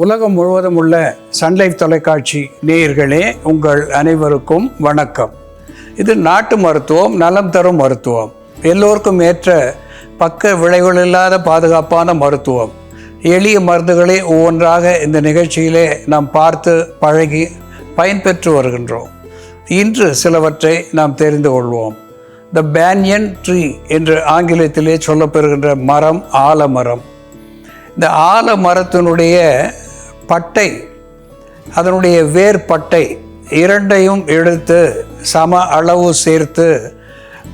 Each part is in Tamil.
உலகம் முழுவதும் உள்ள சன்லைஃப் தொலைக்காட்சி நேயர்களே உங்கள் அனைவருக்கும் வணக்கம். இது நாட்டு மருத்துவம் நலம் தரும் மருத்துவம். எல்லோருக்கும் ஏற்ற பக்க விளைவுகள் இல்லாத பாதுகாப்பான மருத்துவம். எளிய மருந்துகளை ஒவ்வொன்றாக இந்த நிகழ்ச்சியிலே நாம் பார்த்து பழகி பயன்பெற்று வருகின்றோம். இன்று சிலவற்றை நாம் தெரிந்து கொள்வோம். த பேனியன் ட்ரீ என்று ஆங்கிலத்திலே சொல்லப்பெறுகின்ற மரம் ஆலமரம். இந்த ஆலமரத்தினுடைய பட்டை அதனுடைய வேர் பட்டை இரண்டையும் எடுத்து சம அளவு சேர்த்து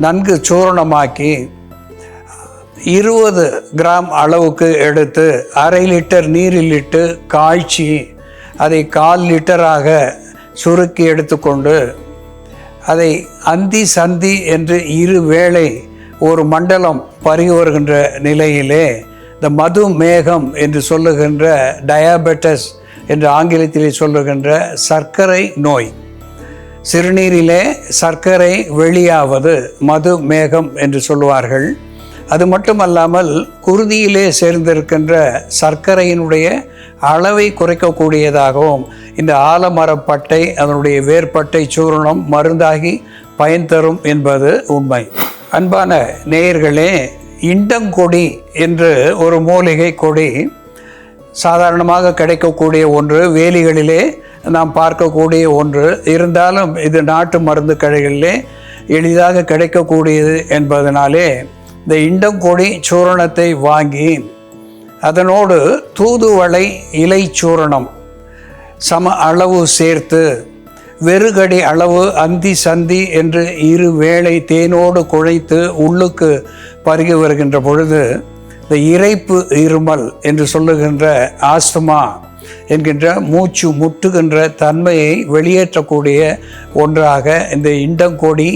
நன்கு சூரணமாக்கி இருபது கிராம் அளவுக்கு எடுத்து அரை லிட்டர் நீரில் இட்டு காய்ச்சி அதை கால் லிட்டராக சுருக்கி எடுத்துக்கொண்டு அதை அந்தி சந்தி என்று இரு வேளை ஒரு மண்டலம் பருகி வருகின்ற நிலையிலே இந்த மது மேகம் என்று சொல்லுகின்ற டயாபெட்டஸ் என்று ஆங்கிலத்திலே சொல்லுகின்ற சர்க்கரை நோய். சிறுநீரிலே சர்க்கரை வெளியாவது மது மேகம் என்று சொல்லுவார்கள். அது மட்டுமல்லாமல் குருதியிலே சேர்ந்திருக்கின்ற சர்க்கரையினுடைய அளவை குறைக்கக்கூடியதாகவும் இந்த ஆலமரப்பட்டை அதனுடைய வேர்பட்டை சூரணம் மருந்தாகி பயன் தரும் என்பது உண்மை. அன்பான நேயர்களே இண்டங்கொடி என்று ஒரு மூலிகை கொடி சாதாரணமாக கிடைக்கக்கூடிய ஒன்று. வேலிகளிலே நாம் பார்க்கக்கூடிய ஒன்று. இருந்தாலும் இது நாட்டு மருந்து கடைகளிலே எளிதாக கிடைக்கக்கூடியது என்பதனாலே இந்த இண்டங்கொடி சூரணத்தை வாங்கி அதனோடு தூதுவளை இலை சூரணம் சம அளவு சேர்த்து வெறுகடி அளவு அந்தி சந்தி என்று இரு வேளை தேனோடு குழைத்து உள்ளுக்கு பருகி வருகின்ற பொழுது இந்த இறைப்பு இருமல் என்று சொல்லுகின்ற ஆஸ்துமா என்கின்ற மூச்சு முட்டுகின்ற தன்மையை வெளியேற்றக்கூடிய ஒன்றாக இந்த இண்டங்கொடி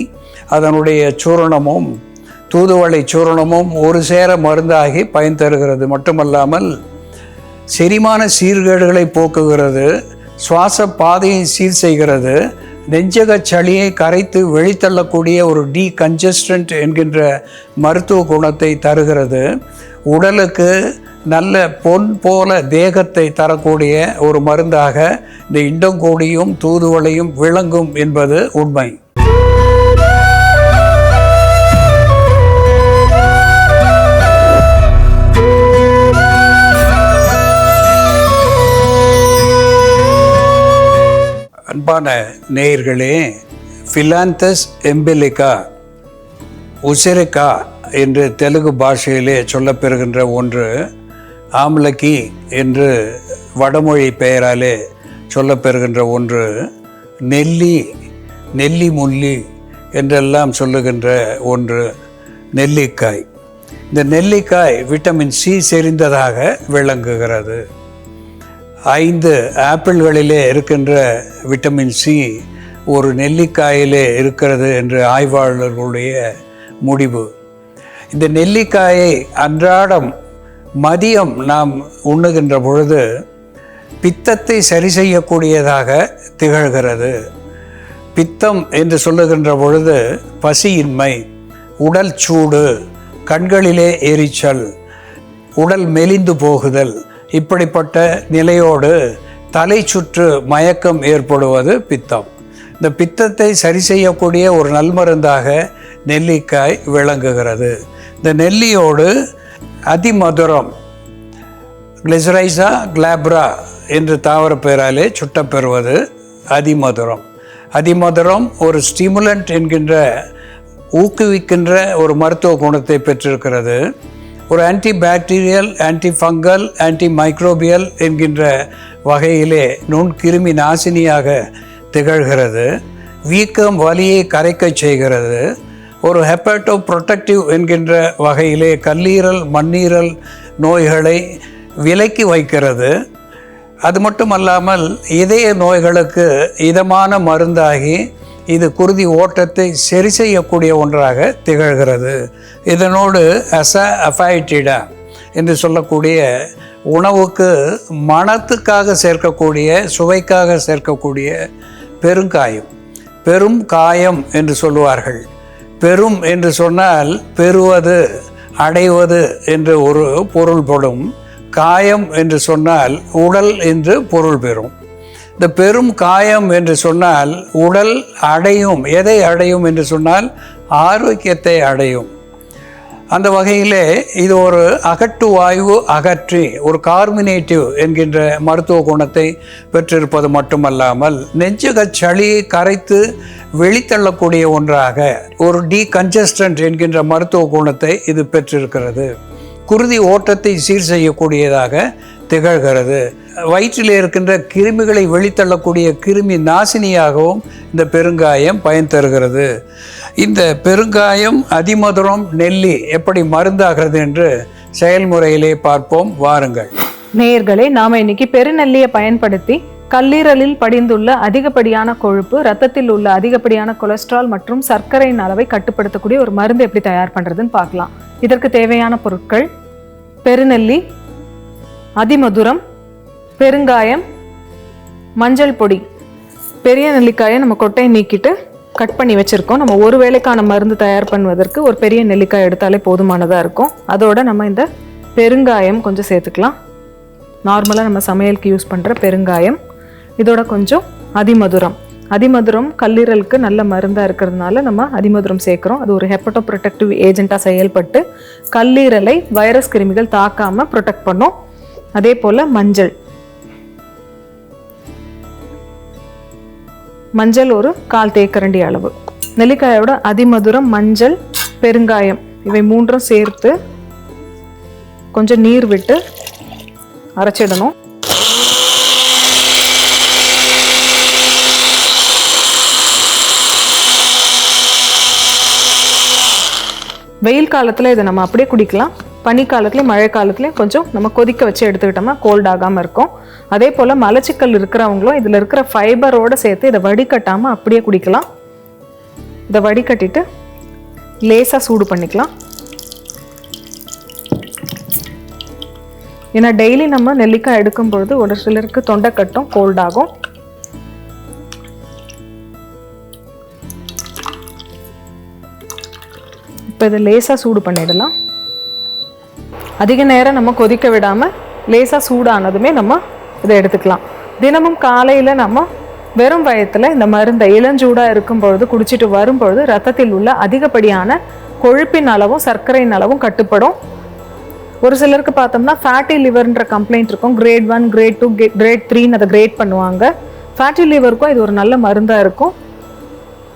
அதனுடைய சூரணமும் தூதுவளை சூரணமும் ஒரு சேர மருந்தாகி பயன் தருகிறது. மட்டுமல்லாமல் செரிமான சீர்கேடுகளை போக்குகிறது. சுவாச பாதையை சீர் செய்கிறது. நெஞ்சக சளியை கரைத்து வெளித்தள்ளக்கூடிய ஒரு டீ கன்ஜஸ்டன்ட் என்கின்ற மருத்துவ குணத்தை தருகிறது. உடலுக்கு நல்ல பொன் போல தேகத்தை தரக்கூடிய ஒரு மருந்தாக இந்த இண்டங்கோடியும் தூதுவளையும் விளங்கும் என்பது உண்மை. அன்பான நேயர்களே ஃபிலாந்தஸ் எம்பிலிகா உசிரிக்கா என்று தெலுங்கு பாஷையிலே சொல்லப்பெறுகின்ற ஒன்று ஆம்லக்கி என்று வடமொழி பெயராலே சொல்லப்பெறுகின்ற ஒன்று நெல்லி நெல்லி முல்லி என்றெல்லாம் சொல்லுகின்ற ஒன்று நெல்லிக்காய் இந்த நெல்லிக்காய் விட்டமின் சி செறிந்ததாக விளங்குகிறது. ஐந்து ஆப்பிள்களிலே இருக்கின்ற விட்டமின் சி ஒரு நெல்லிக்காயிலே இருக்கிறது என்று ஆய்வாளர்களுடைய முடிவு. இந்த நெல்லிக்காயை அன்றாடம் மதியம் நாம் உண்ணுகின்ற பொழுது பித்தத்தை சரி செய்யக்கூடியதாக திகழ்கிறது. பித்தம் என்று சொல்லுகின்ற பொழுது பசியின்மை உடல் சூடு கண்களிலே எரிச்சல் உடல் மெலிந்து போகுதல் இப்படிப்பட்ட நிலையோடு தலை சுற்று மயக்கம் ஏற்படுவது பித்தம். இந்த பித்தத்தை சரி செய்யக்கூடிய ஒரு நல்மருந்தாக நெல்லிக்காய் விளங்குகிறது. இந்த நெல்லியோடு அதிமதுரம் கிளிசரைசா கிளாப்ரா என்று தாவர பெயராலே சுட்டப்பெறுவது அதிமதுரம். அதிமதுரம் ஒரு ஸ்டிமுலண்ட் என்கின்ற ஊக்குவிக்கின்ற ஒரு மருத்துவ குணத்தை பெற்றிருக்கிறது. ஒரு anti bacterial anti fungal anti microbial என்கின்ற வகையிலே நுண்கிருமி நாசினியாக திகழ்கிறது. வீக்கம் வலியை கரைக்கச் செய்கிறது. ஒரு ஹெப்பேட்டோ ப்ரொட்டக்டிவ் என்கின்ற வகையிலே கல்லீரல் மண்ணீரல் நோய்களை விலக்கி வைக்கிறது. அது மட்டுமல்லாமல் இதய நோய்களுக்கு இதமான மருந்தாகி இது குருதி ஓட்டத்தை சரி செய்யக்கூடிய ஒன்றாக திகழ்கிறது. இதனோடு அச அஃபைட்டிடா என்று சொல்லக்கூடிய உணவுக்கு மனத்துக்காக சேர்க்கக்கூடிய சுவைக்காக சேர்க்கக்கூடிய பெருங்காயம் பெரும் காயம் என்று சொல்லுவார்கள். பெரும் என்று சொன்னால் பெறுவது அடைவது என்று ஒரு பொருள்படும் காயம் என்று சொன்னால் உடல் என்று பொருள் பெறும். இந்த பெரும் காயம் என்று சொன்னால் உடல் அடையும். எதை அடையும் என்று சொன்னால் ஆரோக்கியத்தை அடையும். அந்த வகையிலே இது ஒரு அகட்டு வாயு அகற்றி ஒரு கார்மினேட்டிவ் என்கின்ற மருத்துவ குணத்தை பெற்றிருப்பது மட்டுமல்லாமல் நெஞ்சுகச் சளியை கரைத்து வெளித்தள்ளக்கூடிய ஒன்றாக ஒரு டீகன்ஜஸ்டன்ட் என்கின்ற மருத்துவ குணத்தை இது பெற்றிருக்கிறது. குருதி ஓட்டத்தை சீர் செய்யக்கூடியதாக திகழ்கிறது. வயிற்றில் இருக்கின்ற கிருமிகளை வெளித்தள்ளக்கூடிய கிருமி நாசினியாகவும் இந்த பெருங்காயம் பயன் தருகிறது. இந்த பெருங்காயம் அதிமதுரம் நெல்லி எப்படி மருந்தாகிறது என்று செயல்முறையிலே பார்ப்போம். வாருங்கள். நேயர்களே நாம் இன்னைக்கு பெருநெல்லியை பயன்படுத்தி கல்லீரலில் படிந்துள்ள அதிகப்படியான கொழுப்பு ரத்தத்தில் உள்ள அதிகப்படியான கொலஸ்ட்ரால் மற்றும் சர்க்கரையின் அளவை கட்டுப்படுத்தக்கூடிய ஒரு மருந்து எப்படி தயார் பண்ணுறதுன்னு பார்க்கலாம். இதற்கு தேவையான பொருட்கள் பெருநெல்லி அதிமதுரம் பெருங்காயம் மஞ்சள் பொடி பெரிய நெல்லிக்காயை நம்ம கொட்டையை நீக்கிட்டு கட் பண்ணி வச்சுருக்கோம். நம்ம ஒரு வேளைக்கான மருந்து தயார் பண்ணுவதற்கு ஒரு பெரிய நெல்லிக்காய் எடுத்தாலே போதுமானதாக இருக்கும். அதோட நம்ம இந்த பெருங்காயம் கொஞ்சம் சேர்த்துக்கலாம். நார்மலாக நம்ம சமையலுக்கு யூஸ் பண்ணுற பெருங்காயம். இதோட கொஞ்சம் அதிமதுரம். அதிமதுரம் கல்லீரலுக்கு நல்ல மருந்தாக இருக்கிறதுனால நம்ம அதிமதுரம் சேர்க்குறோம். அது ஒரு ஹெப்படோ ப்ரொடெக்டிவ் ஏஜெண்ட்டாக செயல்பட்டு கல்லீரலை வைரஸ் கிருமிகள் தாக்காமல் ப்ரொடெக்ட் பண்ணும். அதே போல் மஞ்சள். மஞ்சள் ஒரு கால் தேக்கரண்டி அளவு. நெல்லிக்காயோட அதிமதுரம் மஞ்சள் பெருங்காயம் இவை மூன்றும் சேர்த்து கொஞ்சம் நீர் விட்டு அரைச்சிடணும். வெயில் காலத்தில் இதை நம்ம அப்படியே குடிக்கலாம். பனிக்காலத்துலேயும் மழை காலத்துலேயும் கொஞ்சம் நம்ம கொதிக்க வச்சு எடுத்துக்கிட்டோம்னா கோல்ட் ஆகாமல் இருக்கும். அதே போல் மலச்சிக்கல் இருக்கிறவங்களும் இதில் இருக்கிற ஃபைபரோடு சேர்த்து இதை வடிகட்டாமல் அப்படியே குடிக்கலாம். இதை வடிகட்டிட்டு லேசாக சூடு பண்ணிக்கலாம். ஏன்னா டெய்லி நம்ம நெல்லிக்காய் எடுக்கும் பொழுது ஒரு சிலருக்கு தொண்டைக்கட்டும் கோல்டாகும் கோல்ட் ஆகும். இப்போ இதை லேசாக சூடு பண்ணிடலாம். அதிக நேரம் நம்ம கொதிக்க விடாமல் லேசாக சூடானதுமே நம்ம இதை எடுத்துக்கலாம். தினமும் காலையில் நம்ம வெறும் வயத்தில் இந்த மருந்தை இளஞ்சூடாக இருக்கும் பொழுது குடிச்சிட்டு வரும்பொழுது ரத்தத்தில் உள்ள அதிகப்படியான கொழுப்பின் அளவும் சர்க்கரையின் அளவும் கட்டுப்படும். ஒரு சிலருக்கு பார்த்தோம்னா ஃபேட்டி லிவர்ன்ற கம்ப்ளைண்ட் இருக்கும். Grade one grade two grade த்ரீன்னு அதை கிரேட் பண்ணுவாங்க. ஃபேட்டி லிவருக்கும் இது ஒரு நல்ல மருந்தாக இருக்கும்.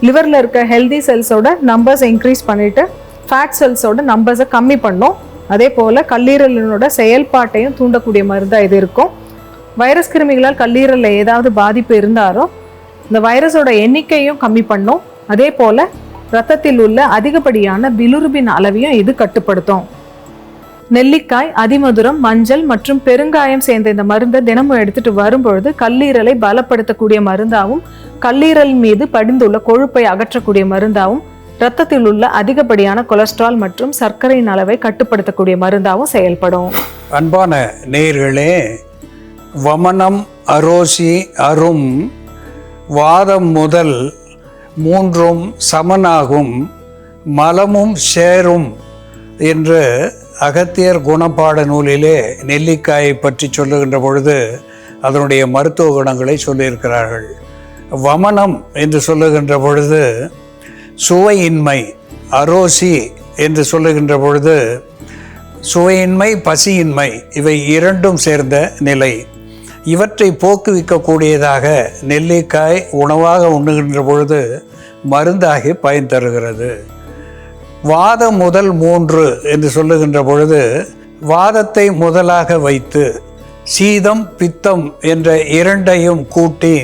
லிவரில் இருக்க ஹெல்தி செல்ஸோட நம்பர்ஸ் இன்க்ரீஸ் பண்ணிவிட்டு ஃபேட் செல்ஸோட நம்பர்ஸை கம்மி பண்ணும். அதே போல் கல்லீரலினோட செயல்பாட்டையும் தூண்டக்கூடிய மருந்தாக இது இருக்கும். வைரஸ் கிருமிகளால் கல்லீரலில் ஏதாவது பாதிப்பு இருந்தாலும் இந்த வைரஸோட எண்ணிக்கையும் கம்மி பண்ணும். அதே போல் ரத்தத்தில் உள்ள அதிகப்படியான பிலுருபின் அளவையும் இது கட்டுப்படுத்தும். நெல்லிக்காய் அதிமதுரம் மஞ்சள் மற்றும் பெருங்காயம் சேர்ந்த இந்த மருந்தை தினமும் எடுத்துட்டு வரும்பொழுது கல்லீரலை பலப்படுத்தக்கூடிய மருந்தாகவும் கல்லீரல் மீது படிந்துள்ள கொழுப்பை அகற்றக்கூடிய மருந்தாகவும் ரத்தத்தில் உள்ள அதிகப்படியான கொலஸ்ட்ரால் மற்றும் சர்க்கரையின் அளவை கட்டுப்படுத்தக்கூடிய மருந்தாகவும் செயல்படும். அன்பான நேர்களே வமனம் அரோசி அரும் வாதம் முதல் மூன்றும் சமனாகும் மலமும் சேரும் என்று அகத்தியர் குணப்பாட நூலிலே நெல்லிக்காயை பற்றி சொல்லுகின்ற பொழுது அதனுடைய மருத்துவ குணங்களை சொல்லியிருக்கிறார்கள். வமனம் என்று சொல்லுகின்ற பொழுது சுவையின்மை அரோசி என்று சொல்லுகின்ற பொழுது சுவையின்மை பசியின்மை இவை இரண்டும் சேர்ந்த நிலை. இவற்றை போக்குவிக்கக்கூடியதாக நெல்லிக்காய் உணவாக உண்ணுகின்ற பொழுது மருந்தாகி பயன் தருகிறது. வாதம் முதல் மூன்று என்று சொல்லுகின்ற பொழுது வாதத்தை முதலாக வைத்து சீதம் பித்தம் என்ற இரண்டையும் கூட்டி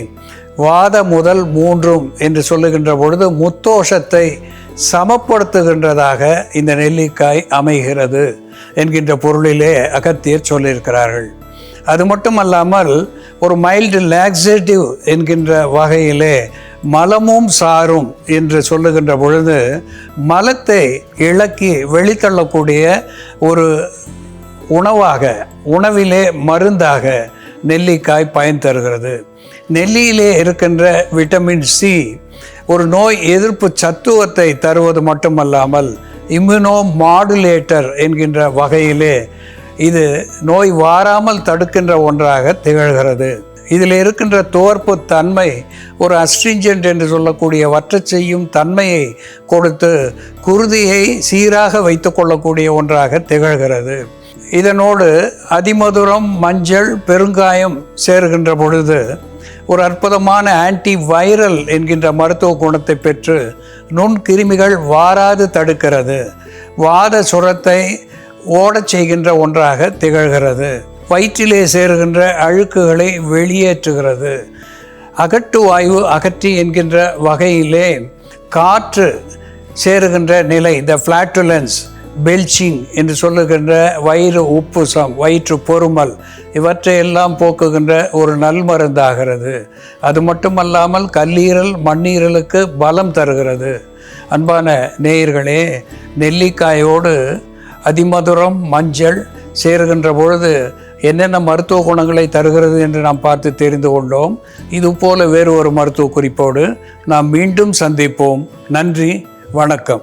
வாத முதல் மூன்றும் என்று சொல்லுகின்ற பொழுது முத்தோஷத்தை சமப்படுத்துகின்றதாக இந்த நெல்லிக்காய் அமைகிறது என்கின்ற பொருளிலே அகத்தியர் சொல்லியிருக்கிறார்கள். அது மட்டுமல்லாமல் ஒரு மைல்டு லாக்ஸேட்டிவ் என்கின்ற வகையிலே மலமும் சாரும் என்று சொல்லுகின்ற பொழுது மலத்தை இழக்கி வெளித்தள்ளக்கூடிய ஒரு உணவாக உணவிலே மருந்தாக நெல்லிக்காய் பயன் தருகிறது. நெல்லியிலே இருக்கின்ற விட்டமின் சி ஒரு நோய் எதிர்ப்பு சத்துவத்தை தருவது மட்டுமல்லாமல் இம்யூனோ மாடுலேட்டர் என்கின்ற வகையிலே இது நோய் வாராமல் தடுக்கின்ற ஒன்றாக திகழ்கிறது. இதில் இருக்கின்ற துவர்ப்பு தன்மை ஒரு அஸ்ட்ரிஞ்சன்ட் என்று சொல்லக்கூடிய வற்ற செய்யும் தன்மையை கொடுத்து குருதியை சீராக வைத்துக்கொள்ளக்கூடிய ஒன்றாக திகழ்கிறது. இதனோடு அதிமதுரம் மஞ்சள் பெருங்காயம் சேர்கின்ற பொழுது ஒரு அற்புதமான ஆன்டி வைரல் என்கின்ற மருத்துவ குணத்தை பெற்று நுண்கிருமிகள் வாராது தடுக்கிறது. வாத சுரத்தை ஓடச் செய்கின்ற ஒன்றாக திகழ்கிறது. வயிற்றிலே சேருகின்ற அழுக்குகளை வெளியேற்றுகிறது. அகட்டு வாயு அகற்றி என்கின்ற வகையிலே காற்று சேருகின்ற நிலை இந்த ஃப்ளாட்டுலன்ஸ் பெல்ச்சிங் என்று சொல்லுகின்ற வயிறு உப்புசம் வயிற்று பொறுமல் இவற்றையெல்லாம் போக்குகின்ற ஒரு நல் மருந்தாகிறது அது மட்டுமல்லாமல் கல்லீரல் மண்ணீரலுக்கு பலம் தருகிறது. அன்பான நேயர்களே நெல்லிக்காயோடு அதிமதுரம் மஞ்சள் சேருகின்ற பொழுது என்னென்ன மருத்துவ குணங்களை தருகிறது என்று நாம் பார்த்து தெரிந்து கொண்டோம். இது போல வேறு ஒரு மருத்துவ குறிப்போடு நாம் மீண்டும் சந்திப்போம். நன்றி வணக்கம்.